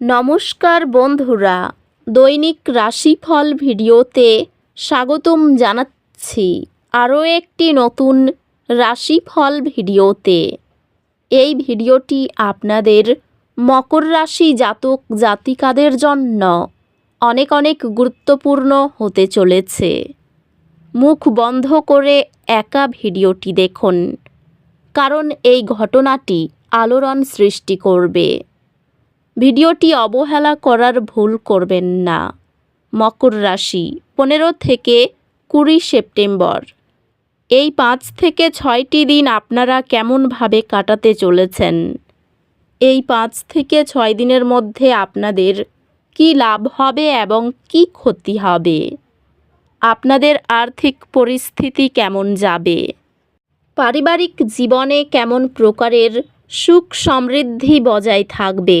নমস্কার বন্ধুরা, দৈনিক রাশিফল ভিডিওতে স্বাগতম জানাচ্ছি আরও একটি নতুন রাশিফল ভিডিওতে। এই ভিডিওটি আপনাদের মকর রাশি জাতক জাতিকাদের জন্য অনেক অনেক গুরুত্বপূর্ণ হতে চলেছে। মুখ বন্ধ করে একা ভিডিওটি দেখুন, কারণ এই ঘটনাটি আলোড়ন সৃষ্টি করবে। ভিডিওটি অবহেলা করার ভুল করবেন না। মকর রাশি, পনেরো থেকে কুড়ি সেপ্টেম্বর। এই পাঁচ থেকে ছয়টি দিন আপনারা কেমনভাবে কাটাতে চলেছেন? এই পাঁচ থেকে ছয় দিনের মধ্যে আপনাদের কি লাভ হবে এবং কি ক্ষতি হবে? আপনাদের আর্থিক পরিস্থিতি কেমন যাবে? পারিবারিক জীবনে কেমন প্রকারের সুখ সমৃদ্ধি বজায় থাকবে?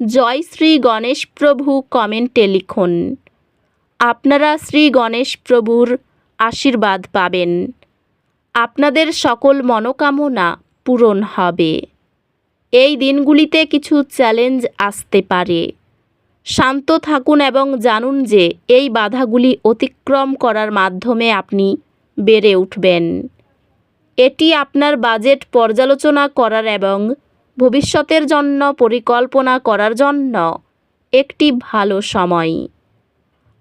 জয় শ্রী গণেশ প্রভু কমেন্টে লিখুন। আপনারা শ্রী গণেশ প্রভুর আশীর্বাদ পাবেন। আপনাদের সকল মনোকামনা পূরণ হবে। এই দিনগুলিতে কিছু চ্যালেঞ্জ আসতে পারে। শান্ত থাকুন এবং জানুন যে এই বাধাগুলি অতিক্রম করার মাধ্যমে আপনি বেড়ে উঠবেন। এটি আপনার বাজেট পর্যালোচনা করার এবং ভবিষ্যতের জন্য পরিকল্পনা করার জন্য একটি ভালো সময়।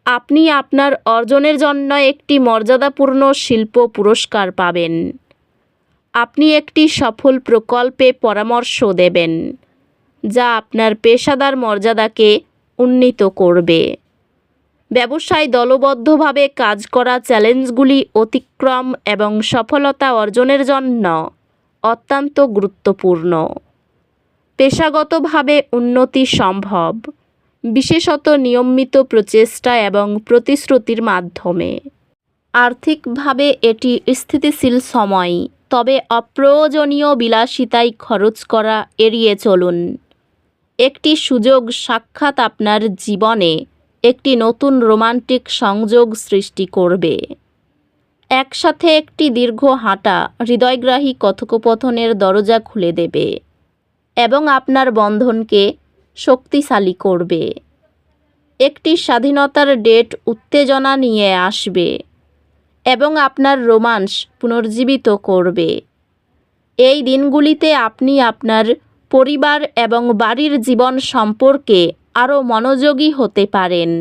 আপনি আপনার অর্জনের জন্য একটি মর্যাদাপূর্ণ শিল্প পুরস্কার পাবেন। আপনি একটি সফল প্রকল্পে পরামর্শ দেবেন, যা আপনার পেশাদার মর্যাদাকে উন্নীত করবে। ব্যবসায় দলবদ্ধভাবে কাজ করা চ্যালেঞ্জগুলি অতিক্রম এবং সফলতা অর্জনের জন্য অত্যন্ত গুরুত্বপূর্ণ। পেশাগতভাবে উন্নতি সম্ভব, বিশেষত নিয়মিত প্রচেষ্টা এবং প্রতিশ্রুতির মাধ্যমে। আর্থিকভাবে এটি স্থিতিশীল সময়, তবে অপ্রয়োজনীয় বিলাসিতায় খরচ করা এড়িয়ে চলুন। একটি সুযোগ সাক্ষাৎ আপনার জীবনে একটি নতুন রোমান্টিক সংযোগ সৃষ্টি করবে। একসাথে একটি দীর্ঘ হাঁটা হৃদয়গ্রাহী কথোপকথনের দরজা খুলে দেবে। এবং আপনার বন্ধনকে শক্তিশালী করবে। একটি স্বাধীনতার ডেট উত্তেজনা নিয়ে আসবে এবং আপনার রোমান্স পুনর্জীবিত করবে। এই দিনগুলিতে আপনি আপনার পরিবার এবং বাড়ির জীবন সম্পর্কে আরও মনোযোগী হতে পারেন।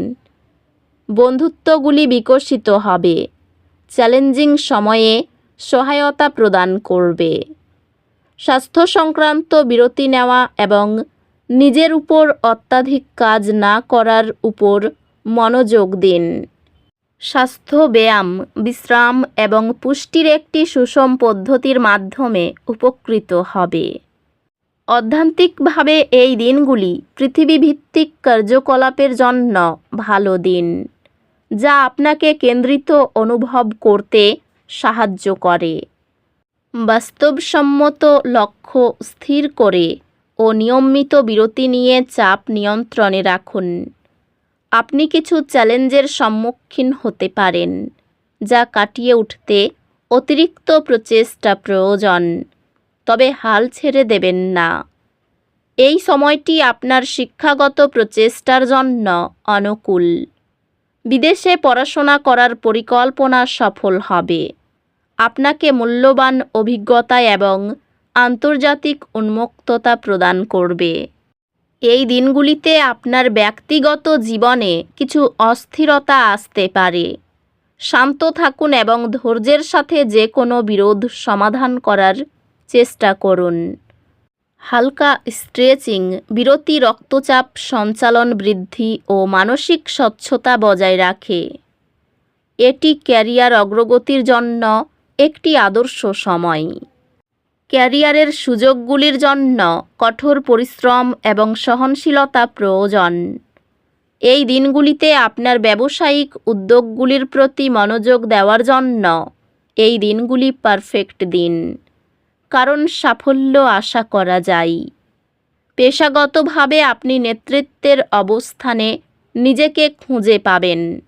বন্ধুত্বগুলি বিকশিত হবে, চ্যালেঞ্জিং সময়ে সহায়তা প্রদান করবে। স্বাস্থ্য সংক্রান্ত বিরতি নেওয়া এবং নিজের উপর অত্যাধিক কাজ না করার উপর মনোযোগ দিন। স্বাস্থ্য ব্যায়াম, বিশ্রাম এবং পুষ্টির একটি সুষম পদ্ধতির মাধ্যমে উপকৃত হবে। অধ্যান্তিকভাবে এই দিনগুলি পৃথিবীভিত্তিক কার্যকলাপের জন্য ভালো দিন, যা আপনাকে কেন্দ্রিত অনুভব করতে সাহায্য করে। বাস্তবসম্মত লক্ষ্য স্থির করে ও নিয়মিত বিরতি নিয়ে চাপ নিয়ন্ত্রণে রাখুন। আপনি কিছু চ্যালেঞ্জের সম্মুখীন হতে পারেন, যা কাটিয়ে উঠতে অতিরিক্ত প্রচেষ্টা প্রয়োজন, তবে হাল ছেড়ে দেবেন না। এই সময়টি আপনার শিক্ষাগত প্রচেষ্টার জন্য অনুকূল। বিদেশে পড়াশোনা করার পরিকল্পনা সফল হবে। আপনাকে মূল্যবান অভিজ্ঞতা এবং আন্তর্জাতিক উন্মুক্ততা প্রদান করবে। এই দিনগুলিতে আপনার ব্যক্তিগত জীবনে কিছু অস্থিরতা আসতে পারে। শান্ত থাকুন এবং ধৈর্যের সাথে যে কোনো বিরোধ সমাধান করার চেষ্টা করুন। হালকা স্ট্রেচিং, বিরতি, রক্তচাপ, সঞ্চালন বৃদ্ধি ও মানসিক স্বচ্ছতা বজায় রাখে। এটি ক্যারিয়ার অগ্রগতির জন্য একটি আদর্শ সময়। ক্যারিয়ারের সুযোগগুলির জন্য কঠোর পরিশ্রম এবং সহনশীলতা প্রয়োজন। এই দিনগুলিতে আপনার ব্যবসায়িক উদ্যোগগুলির প্রতি মনোযোগ দেওয়ার জন্য এই দিনগুলি পারফেক্ট দিন। কারণ সাফল্য আশা করা যায়। পেশাগতভাবে আপনি নেতৃত্বের অবস্থানে নিজেকে খুঁজে পাবেন।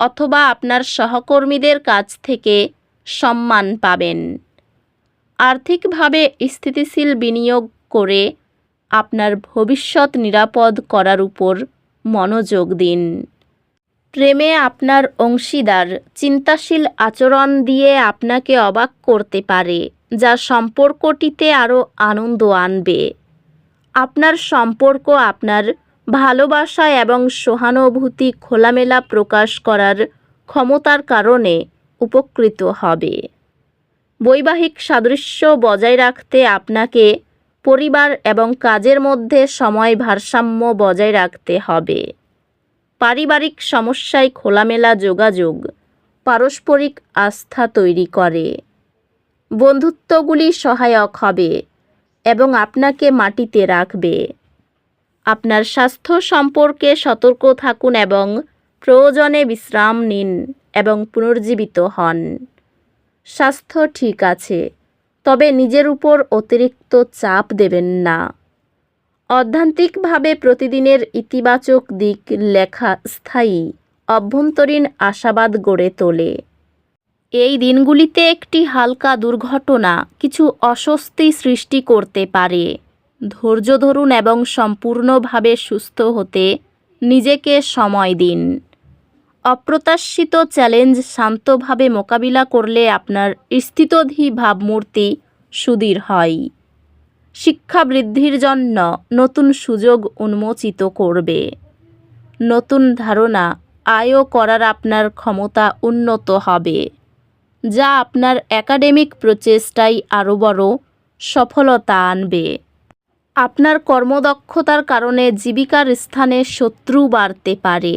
অথবা আপনার সহকর্মীদের কাছ থেকে সম্মান পাবেন। আর্থিকভাবে স্থিতিশীল বিনিয়োগ করে আপনার ভবিষ্যৎ নিরাপদ করার উপর মনোযোগ দিন। প্রেমে আপনার অংশীদার চিন্তাশীল আচরণ দিয়ে আপনাকে অবাক করতে পারে, যা সম্পর্কটিতে আরও আনন্দ আনবে। আপনার সম্পর্ক আপনার ভালোবাসা এবং সহানুভূতি খোলামেলা প্রকাশ করার ক্ষমতার কারণে উপকৃত হবে। বৈবাহিক সাদৃশ্য বজায় রাখতে আপনাকে পরিবার এবং কাজের মধ্যে সময় ভারসাম্য বজায় রাখতে হবে। পারিবারিক সমস্যায় খোলামেলা যোগাযোগ, পারস্পরিক আস্থা তৈরি করে। বন্ধুত্বগুলি সহায়ক হবে এবং আপনাকে মাটিতে রাখবে। আপনার স্বাস্থ্য সম্পর্কে সতর্ক থাকুন এবং প্রয়োজনে বিশ্রাম নিন। এবং পুনর্জীবিত হন। স্বাস্থ্য ঠিক আছে, তবে নিজের উপর অতিরিক্ত চাপ দেবেন না। অধ্যান্তিকভাবে প্রতিদিনের ইতিবাচক দিক লেখা স্থায়ী, অভ্যন্তরীণ আশাবাদ গড়ে তোলে। এই দিনগুলিতে একটি হালকা দুর্ঘটনা কিছু অস্বস্তি সৃষ্টি করতে পারে। ধৈর্য ধরুন এবং সম্পূর্ণভাবে সুস্থ হতে নিজেকে সময় দিন। অপ্রত্যাশিত চ্যালেঞ্জ শান্তভাবে মোকাবিলা করলে আপনার স্থিতধী ভাবমূর্তি সুদীর হয়। শিক্ষা বৃদ্ধির জন্য নতুন সুযোগ উন্মোচিত করবে। নতুন ধারণা আয়ও করার আপনার ক্ষমতা উন্নত হবে, যা আপনার একাডেমিক প্রচেষ্টায় আরও বড় সফলতা আনবে। আপনার কর্মদক্ষতার কারণে জীবিকার স্থানে শত্রু বাড়তে পারে।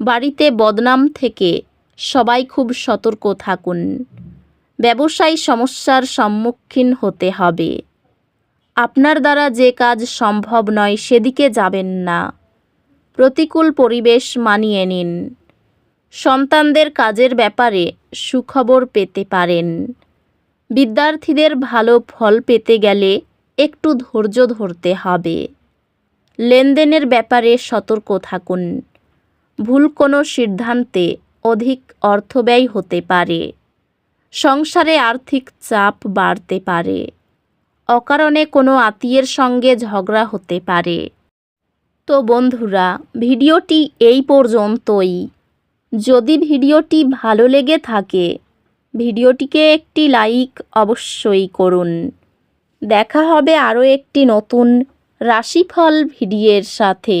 বাড়িতে বদনাম থেকে সবাই খুব সতর্ক থাকুন। ব্যবসায়ী সমস্যার সম্মুখীন হতে হবে। আপনার দ্বারা যে কাজ সম্ভব নয় সেদিকে যাবেন না। প্রতিকূল পরিবেশ মানিয়ে নিন। সন্তানদের কাজের ব্যাপারে সুখবর পেতে পারেন। বিদ্যার্থীদের ভালো ফল পেতে গেলে একটু ধৈর্য ধরতে হবে। লেনদেনের ব্যাপারে সতর্ক থাকুন। ভুল কোনো সিদ্ধান্তে অধিক অর্থব্যয় হতে পারে। সংসারে আর্থিক চাপ বাড়তে পারে। অকারণে কোনো আত্মীয়ের সঙ্গে ঝগড়া হতে পারে। তো বন্ধুরা, ভিডিওটি এই পর্যন্তই। যদি ভিডিওটি ভালো লেগে থাকে, ভিডিওটিকে একটি লাইক অবশ্যই করুন। দেখা হবে আরও একটি নতুন রাশিফল ভিডিওর সাথে।